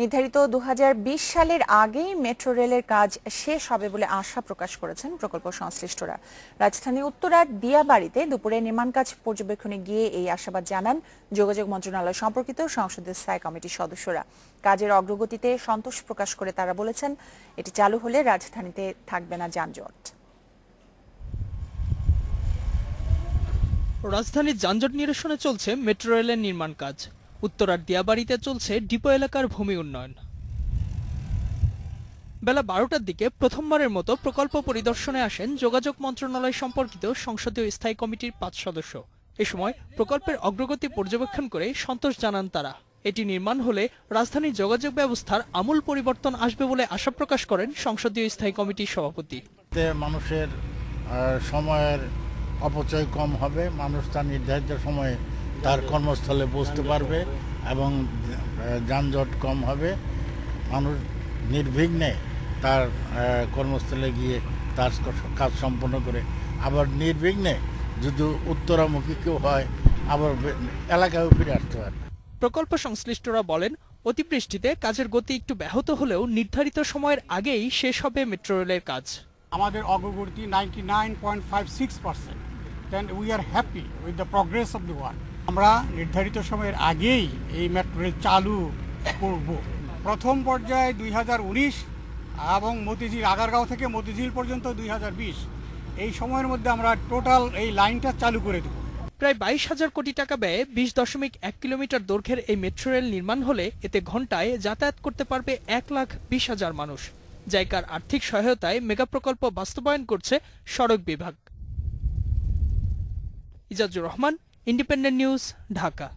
নির্ধারিত দু হাজার বিশ সালের আগেই মেট্রো রেলের কাজ শেষ হবে বলে আশা প্রকাশ করেছেন প্রকল্প সংশ্লিষ্টরা। রাজধানীর উত্তরার দিয়াবাড়িতে দুপুরে নির্মাণ কাজ পর্যবেক্ষণে গিয়ে এই আশাবাদ জানান যোগাযোগ মন্ত্রণালয় সম্পর্কিত সংসদের স্থায়ী কমিটির সদস্যরা। কাজের অগ্রগতিতে সন্তোষ প্রকাশ করে তারা বলেছেন, এটি চালু হলে রাজধানীতে থাকবে না যানজট। রাজধানীর যানজট নিরসনে চলছে মেট্রো রেলের নির্মাণ কাজ। উত্তরার দিয়াবাড়িতে চলছে ডিপো এলাকার ভূমি উন্নয়ন। বেলা বারোটার দিকে প্রথমবারের মতো প্রকল্প পরিদর্শনে আসেন যোগাযোগ মন্ত্রণালয় সম্পর্কিত সংসদীয় স্থায়ী কমিটির পাঁচ সদস্য। এ সময় প্রকল্পের অগ্রগতি পর্যবেক্ষণ করে সন্তোষ জানান তারা। এটি নির্মাণ হলে রাজধানীর যোগাযোগ ব্যবস্থার আমূল পরিবর্তন আসবে বলে আশা প্রকাশ করেন সংসদীয় স্থায়ী কমিটির সভাপতি। মানুষের সময়ের অপচয় কম হবে, মানুষ তার নির্ধারিত সময়ে তার কর্মস্থলে বসতে পারবে এবং যানজট কম হবে। মানুষ নির্বিঘ্নে তার কর্মস্থলে গিয়ে তার কাজ সম্পন্ন করে। আবার নির্বিঘ্নে যদি উত্তরামুখী কেউ হয় আবার এলাকায়ও ফিরে আসতে পারবে প্রকল্প সংশ্লিষ্টরা বলেন অতিবৃষ্টিতে কাজের গতি একটু ব্যাহত হলেও নির্ধারিত সময়ের আগেই শেষ হবে মেট্রো রেলের কাজ। আমাদের অগ্রগতি ninety nine point five six percent then we are happy with the progress of the work আমরা নির্ধারিত সময়ের আগেই এই মেট্রো রেল চালু করব। প্রথম পর্যায়ে দুই হাজার উনিশ এবং মতিঝিল, আগারগাঁও থেকে মতিঝিল পর্যন্ত দুই হাজার বিশ। এই সময়ের মধ্যে আমরা টোটাল এই লাইনটা চালু করে দেবো। প্রায় বাইশ হাজার কোটি টাকা ব্যয়ে বিশ দশমিক এক কিলোমিটার দৈর্ঘ্যের এই মেট্রো রেল নির্মাণ হলে এতে ঘন্টায় যাতায়াত করতে পারবে এক লাখ বিশ হাজার মানুষ। জায়গার আর্থিক সহায়তায় মেগা প্রকল্প বাস্তবায়ন করছে সড়ক বিভাগ। Ijazur Rahman Independent News, Dhaka.